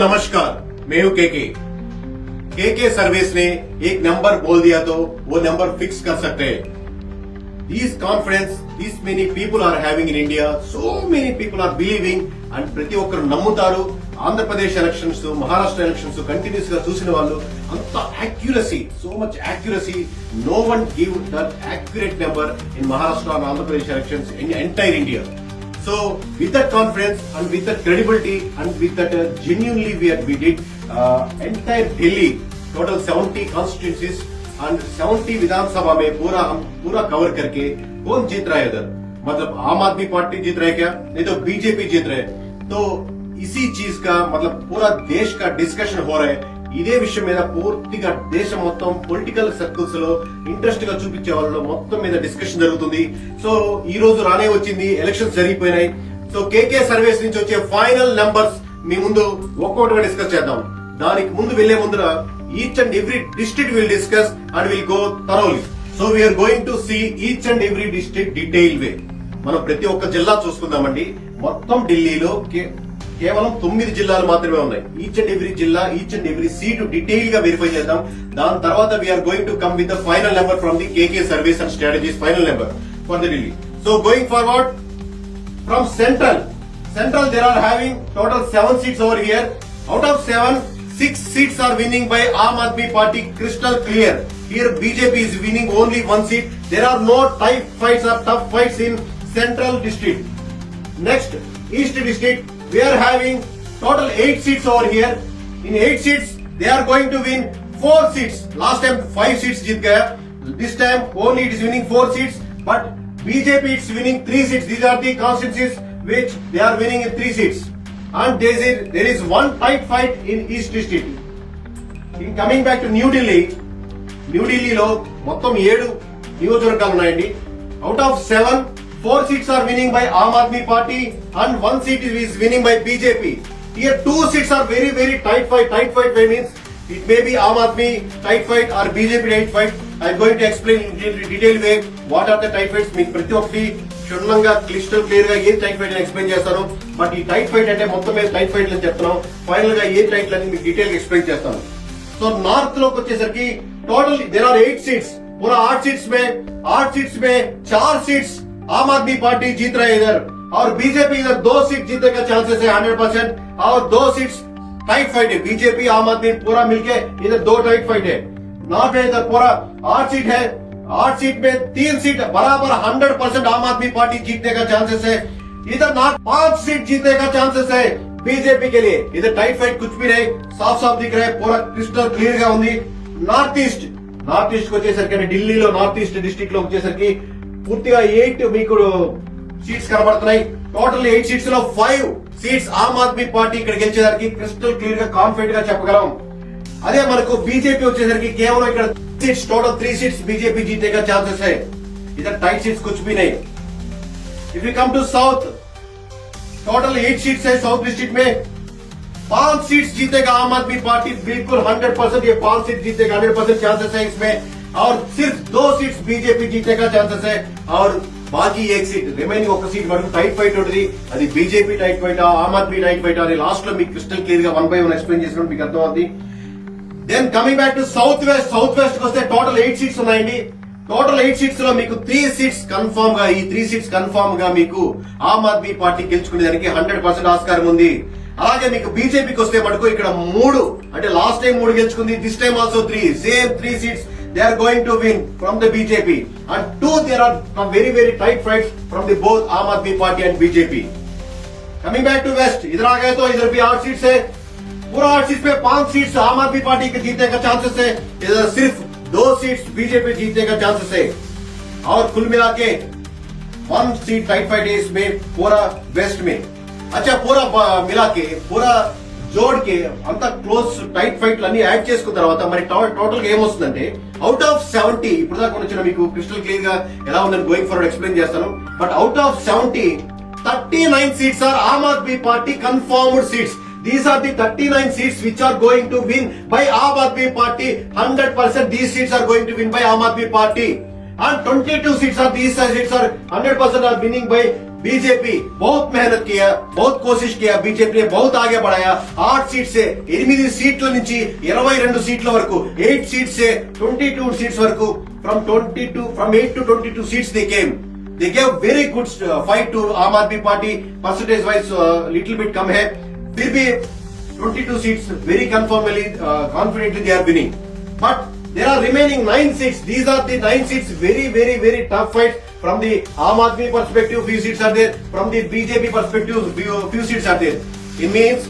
नमस्कार मैं हूं केके केके सर्विस ने एक नंबर बोल दिया तो वो नंबर फिक्स कर सकते हैं These confidence, these many people are having in India, so many people are believing and ప్రతి ఒక్కరు నమ్ముతారు Andhra Pradesh elections Maharashtra elections continuous గా చూసిన వాళ్ళు అంత accuracy so much accuracy no one give that accurate number in Maharashtra and Andhra Pradesh elections in entire India So with that confidence and with that credibility and with that uh, genuinely we had we did uh, entire Delhi total 70 constituencies and 70 विधानसभा में पूरा हम पूरा cover करके कौन जीत रहा है इधर मतलब आम आदमी पार्टी जीत रहे हैं क्या नहीं तो बीजेपी जीत रहे हैं तो इसी चीज़ का मतलब पूरा देश का डिस्कशन हो रहा है ఇదే విషయం మీద పూర్తిగా దేశం మొత్తం పొలిటికల్ సర్కిల్స్లో ఇంట్రెస్ట్గా చూపించే వాళ్ళు మొత్తం మీద డిస్కషన్ జరుగుతుంది. సో ఈ రోజు రానే వచ్చింది ఎలక్షన్స్ జరిగిపోయినాయి. సో కేకే సర్వేస్ నుంచి వచ్చే ఫైనల్ నెంబర్స్ మీ ముందు ఒక్కొక్కటిగా డిస్కస్ చేద్దాం. దానికి ముందు వెళ్ళే ముందర each and every district will discuss and will go thoroughly so we're going to see each and every district detail way మనం ప్రతి ఒక్క జిల్లా చూసుకుందామండి. మొత్తం ఢిల్లీలో కే- కేవలం తొమ్మిది జిల్లాలు మాత్రమే ఉన్నాయి ఈచ్ అండ్ ఎవ్రీ జిల్లా ఈచ్ అండ్ ఎవ్రీ సీటు డీటెయిల్గా వెరిఫై చేద్దాం దాని తర్వాత we're going to come with the final number from the KK service and strategies final number for the Delhi so going forward from central central there are having total seven seats over here out of seven six seats are winning by aam admi party crystal clear here bjp is winning only one seat there are no tight fights or tough fights in central district next east district we are having total 8 seats over here. In 8 seats, they are going to win 4 seats. Last time 5 seats jit gaya. This time only it is winning 4 seats. But BJP is winning 3 seats. These are the constituencies which they are winning in 3 seats. And there is, there is one tight fight in East District. In coming back to New Delhi, న్యూఢిల్లీలో మొత్తం ఏడు నియోజకవర్గాలు ఉన్నాయండి out of seven four seats are winning by Aam Aadmi party and one seat is winning by BJP here two seats are very very tight fight tight fight why means it may be Aam Aadmi tight fight or BJP tight fight I going to explain detail way what are the tight fights మీకు ప్రతి ఒక్కటి క్షుణ్ణంగా crystal clear గా ఏ tight fight explain చేస్తాను but ఈ tight fight అంటే మొత్తం మీద టైట్ ఫైట్ అని చెప్తున్నాం ఫైనల్ గా ఏ టైట్ అని మీకు డీటెయిల్ గా ఎక్స్ప్లెయిన్ చేస్తాను तो नॉर्थ लोग వచ్చేసరికి total there are eight seats पूरा आठ सीट्स में आठ सीट्स में चार सीट्स आम आदमी पार्टी जीत रहे हैं इधर और बीजेपी इधर दो सीट जीतने का चांसेस है हंड्रेड परसेंट और दो सीट्स टाइट फाइट है बीजेपी आम आदमी पूरा मिलके इधर दो टाइट फाइट है नॉर्थ में इधर पूरा आठ सीट है आठ सीट में तीन सीट बराबर हंड्रेड परसेंट आम आदमी पार्टी जीतने का चांसेस है इधर नॉर्थ पांच सीट जीतने का चांसेस है बीजेपी के लिए इधर टाइट फाइट कुछ भी नहीं साफ साफ दिख रहा है पूरा क्रिस्टल क्लियर గా ఉంది నార్త్ ఈస్ట్ నార్త్ ఈస్ట్ వచ్చేసరికి అంటే ఢిల్లీలో నార్త్ ఈస్ట్ డిస్ట్రిక్ట్ లో వచ్చేసరికి పూర్తిగా ఎయిట్ మీకు సీట్స్ కనబడుతున్నాయి టోటల్ ఎయిట్ సీట్స్ లో five seats Aam Aadmi party ఇక్కడ గెలిచేదానికి క్రిస్టల్ క్లియర్ గా కాన్ఫిడెంట్ గా చెప్పగలం అదే మనకు బీజేపీ వచ్చేసరికి కేవలం ఇక్కడ seats total three seats BJP जीतने का चांसेस है इधर टाइट सीट्स कुछ भी नहीं if you come to south total eight seats है साउथ डिस्ट्रिक्ट में पांच सीट्स जीतेगा आम आदमी पार्टी बिल्कुल हंड्रेड परसेंट ये पांच सीट जीतेगा हंड्रेड परसेंट चांसेस है इसमें और सिर्फ दो सीट्स बीजेपी जीतने का चांसेस है और బాకీ ఏక్ సీట్ రిమైనింగ్ ఒక సీట్ వరకు టైట్ ఫైట్ ఉంటుంది అది BJP tight fight Aam Aadmi tight fight అని లాస్ట్ లో మీకు క్రిస్టల్ క్లియర్ గా వన్ బై వన్ ఎక్స్ప్లెయిన్ చేసినప్పుడు మీకు అర్థం అవుతుంది then coming back to south west south west వస్తే టోటల్ ఎయిట్ సీట్స్ ఉన్నాయండి టోటల్ ఎయిట్ సీట్స్ లో మీకు త్రీ సీట్స్ కన్ఫర్మ్ గా ఈ త్రీ సీట్స్ కన్ఫర్మ్ గా మీకు ఆమ్ ఆద్మీ పార్టీ గెలుచుకునేదానికి హండ్రెడ్ పర్సెంట్ ఆస్కారం ఉంది అలాగే మీకు బీజేపీకి వస్తే మటుకు ఇక్కడ మూడు అంటే లాస్ట్ టైం మూడు గెలుచుకుంది this time also three same three seats they are going to win from the BJP. And two, there are some very, very tight fights from the both Aam Aadmi Party and BJP. Coming back to West, इधर आ गए तो इधर भी आठ seat से पूरा आठ सीट पे पाँच सीट आम आदमी पार्टी के जीतने का चांसेस है इधर सिर्फ़ दो सीट बीजेपी जीतने का चांसेस है और कुल मिला के वन सीट टाइट फाइट है इसमें पूरा वेस्ट में अच्छा पूरा मिला के पूरा జోడ్కి అంత క్లోజ్ టైట్ ఫైట్లు అన్ని యాడ్ చేసుకున్న తర్వాత మరి టోటల్గా ఏమొస్తుందంటే అవుట్ ఆఫ్ సెవెంటీ ఇప్పుడు దాకా వచ్చిన మీకు క్రిస్టల్ క్లియర్గా ఎలా ఉందని గోయింగ్ ఫార్వర్డ్ ఎక్స్ప్లెయిన్ చేస్తాను. But out of seventy thirty nine seats are Aam Aadmi party confirmed seats these are the thirty nine seats which are going to win by Aam Aadmi party hundred percent these seats are going to win by Aam Aadmi party and 22 seats are these seats are 100% are winning by BJP बहुत मेहनत किया बहुत कोशिश किया BJP ने बहुत आगे बढ़ाया आठ सीट से ఎనిమిది సీట్ల నుంచి ఇరవై రెండు సీట్ల వరకు ఎయిట్ సీట్స్ से ట్వంటీ టూ సీట్స్ వరకు from twenty two from eight to twenty two seats they came they gave very good fight to Aam Aadmi party percentage wise little bit कम है फिर भी 22 seats very confirmly uh, confidently they are winning but there are remaining nine seats these are the nine seats very very very tough fight from the Aam Aadmi perspective few seats are there from the BJP perspective few, few seats are there it means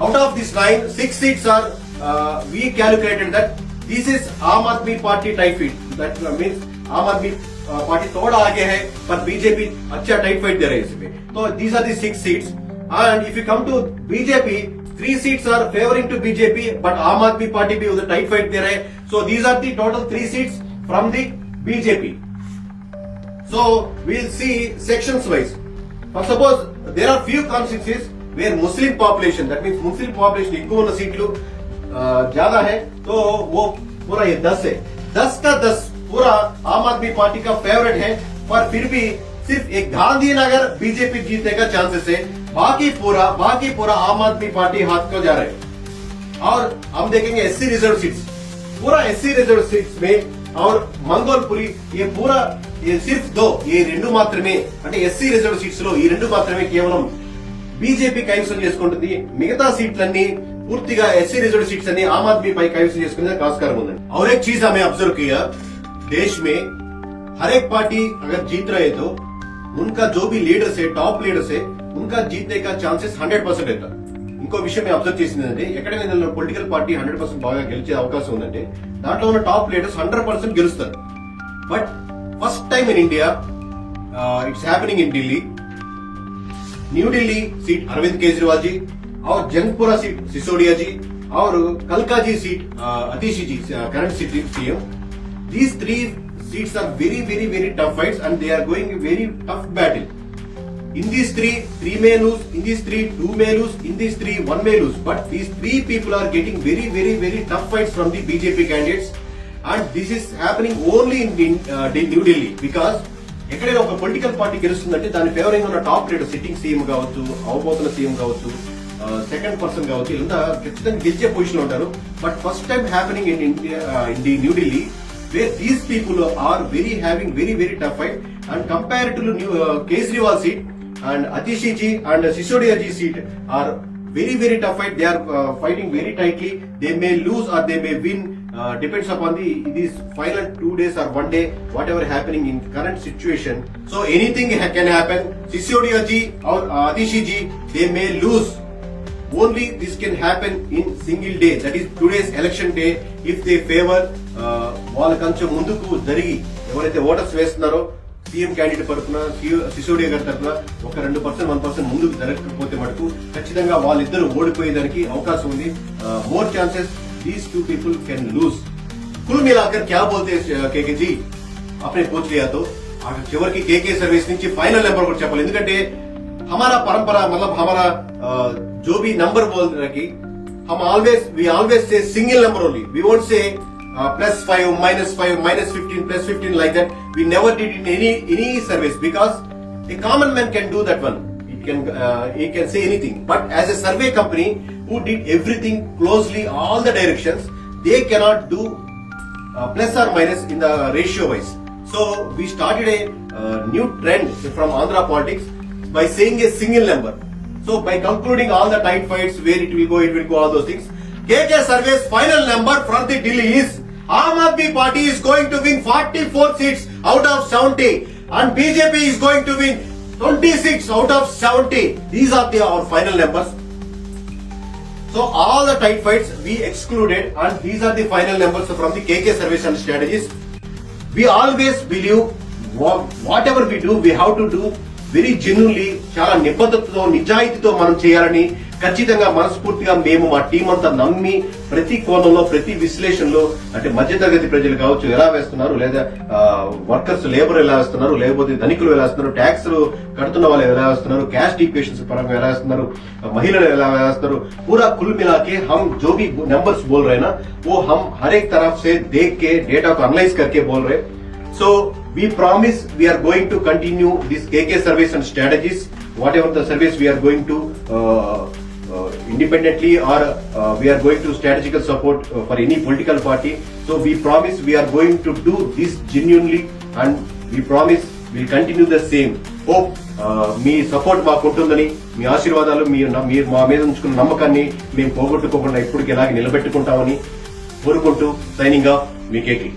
out of these nine six seats are uh, we calculated that this is Aam Aadmi party tight fight that uh, means Aam Aadmi uh, party थोड़ा आगे है पर BJP अच्छा tight fight दे रहे हैं इसमें तो these are the six seats and if you come to BJP, three seats are favoring to BJP, but Aam Aadmi Party भी उधर tight fight दे रहे हैं. So these are the total three seats from the BJP. So we'll see sections wise. For suppose there are few constituencies where Muslim population, that means Muslim population इनको वाला seat लो ज़्यादा है तो वो पूरा ये दस है। दस का दस पूरा आम आदमी पार्टी का फेवरेट है पर फिर भी सिर्फ़ एक गांधीनगर बीजेपी जीतने का चांसेस है। बाकी पूरा बाकी पूरा आम आदमी पार्टी हाथ को जा रहे है। और हम देखेंगे एससी रिज़र्व सीट्स पूरा एससी रिज़र्व सीट्स में और मंगोलपुरी ये पूरा ये सिर्फ दो ये రెండు మాత్రమే అంటే ఎస్సీ రిజర్వ్ సీట్స్ లో ఈ రెండు మాత్రమే కేవలం బీజేపీ కైవసం చేసుకుంటుంది మిగతా సీట్లన్నీ పూర్తిగా ఎస్సీ रिजर्व सीट्स అన్ని आम आदमी పై కైవసం చేసుకునే ఆస్కారం ఉందండి और एक चीज हमें ऑब्जर्व किया देश में हर एक पार्टी अगर जीत रहे तो उनका जो भी लीडर्स है टॉप लीडर्स है उनका जीतने का चांसेस హండ్రెడ్ పర్సెంట్ అవుతారు ఇంకో విషయం మేము అబ్జర్వ్ చేసింది ఏంటంటే ఎక్కడైనా పొలిటికల్ పార్టీ హండ్రెడ్ పర్సెంట్ బాగా గెలిచే అవకాశం ఉందంటే దాంట్లో ఉన్న టాప్ లీడర్స్ హండ్రెడ్ పర్సెంట్ గెలుస్తారు but first time in India it's happening in Delhi new Delhi seat Arvind Kejriwal ji और जंगपुरा सीट सिसोदिया जी और Kalkaji seat Atishi ji current city CM these three seats are very very very tough fights and they are going a very tough battle in these three three may lose in these three two may lose in these three one may lose but these three people are getting very very very tough fights from the bjp candidates and this is happening only in, in uh, new delhi because ఎక్కడైనా ఒక political party గెలుస్తుందంటే దాని favouring ఉన్న top leader sitting CM కావచ్చు అవబోతున్న CM కావచ్చు second person కావచ్చు వీళ్ళంతా ఖచ్చితంగా గెలిచే పొజిషన్ ఉంటారు but first time happening in India in the new Delhi where these people are very having very very tough fight and compared to new uh, Kejriwal seat and Atishi ji and Sisodia ji seat are very very tough fight they are uh, fighting very tightly they may lose or they may win uh, depends upon the these final two days or one day whatever happening in current situation so anything can happen Sisodia ji or uh, Atishi ji they may lose only this can happen in single day that is today's election day if they favor uh, వాళ్ళ కొంచెం ముందుకు జరిగి ఎవరైతే voters వేస్తున్నారో CM candidate తరఫున సిసోడియా గారి తరఫున ఒక రెండు పర్సెంట్ వన్ పర్సెంట్ ముందుకు జరగకపోతే మటుకు ఖచ్చితంగా వాళ్ళిద్దరు ఓడిపోయేదానికి అవకాశం ఉంది more chances these two people can lose कुल मिलाकर क्या बोलते हैं केके जी अपने पूछ लिया तो आखिर చివరికి కేకే సర్వీస్ నుంచి ఫైనల్ నెంబర్ కూడా చెప్పాలి ఎందుకంటే हमारा परंपरा मतलब हमारा अ, जो भी नंबर बोल रहे कि हम always we always say single number only we won't say Uh, plus 5, minus 5, minus 15, plus 15 like that. We never did in any any service because a common man can do that one. It can uh, can say anything. But as a survey company who did everything closely, all the directions, they cannot do uh, plus or minus in the ratio wise. So we started a uh, new trend from Andhra politics by saying a single number. So by concluding all the tight fights, where it will go, it will go, all those things. KK survey's final number from the Delhi is Aam Aadmi Party is going to win 44 seats out of 70 and BJP is going to win 26 out of 70. These are the, our final numbers. So all the tight fights we excluded and these are the final numbers from the KK surveys and strategies. We always believe wha- whatever we do, we have to do very genuinely చాలా నిబద్ధతతో నిజాయితీతో మనం చేయాలని ఖచ్చితంగా మనస్ఫూర్తిగా మేము మా team అంతా నమ్మి ప్రతి కోణంలో ప్రతి విశ్లేషణలో అంటే మధ్యతరగతి ప్రజలు కావచ్చు ఎలా వేస్తున్నారు లేదా వర్కర్స్ లేబర్ ఎలా వేస్తున్నారు లేకపోతే ధనికులు ఎలా వేస్తున్నారు ట్యాక్స్ కడుతున్న వాళ్ళు ఎలా వేస్తున్నారు క్యాస్ట్ ఈక్వేషన్స్ పరంగా ఎలా వేస్తున్నారు మహిళలు ఎలా వేస్తున్నారు पूरा कुल मिला के हम जो भी नंबर्स बोल रहे हैं ना वो हम हर एक तरफ से देख के डेटा को एनालाइज करके बोल रहे सो we promise we are going to continue this KK service and strategies, whatever the service we are going to uh, uh, independently or uh, we are going to strategical support uh, for any political party. So we promise we are going to do this genuinely and we promise we'll continue the same. Hope uh, మీ support మాకు ఉంటుందని మీ ఆశీర్వాదాలు మీ మీరు మా మీద ఉంచుకున్న నమ్మకాన్ని మేము పోగొట్టుకోకుండా ఇప్పటికి ఇలాగే నిలబెట్టుకుంటామని కోరుకుంటూ సైనింగ్ ఆఫ్ మీ కేకి